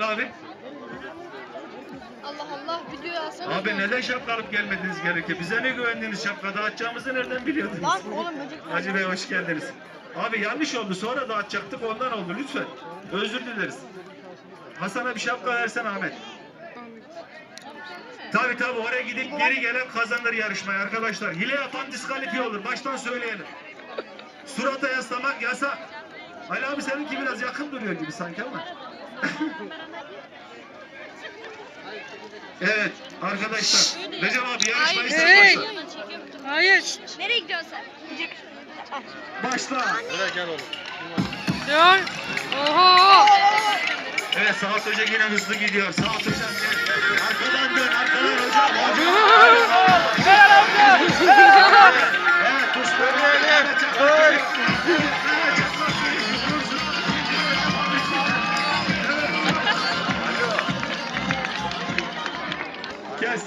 İsmail abi? Allah Allah video alsana. Abi neden şapka alıp gelmediniz gerekir? Bize ne güvendiniz şapka dağıtacağımızı nereden biliyordunuz? Lan oğlum böcek var. Hacı Bey hoş geldiniz. Abi yanlış oldu sonra dağıtacaktık ondan oldu lütfen. Özür dileriz. Hasan'a bir şapka versen Ahmet. Tabi tabi oraya gidip geri gelen kazanır yarışmayı arkadaşlar. Hile yapan diskalifiye olur. Baştan söyleyelim. Surata yaslamak yasak. Ali abi seninki biraz yakın duruyor gibi sanki ama. Evet arkadaşlar. Recep abi yarışmayı sen Hey! başla. Hayır. Nereye gidiyorsun sen? Başla. Dur. Oho. Evet Saat Hoca yine hızlı gidiyor. Saat Hocam gel. Arkadan dön, arkadan Kes.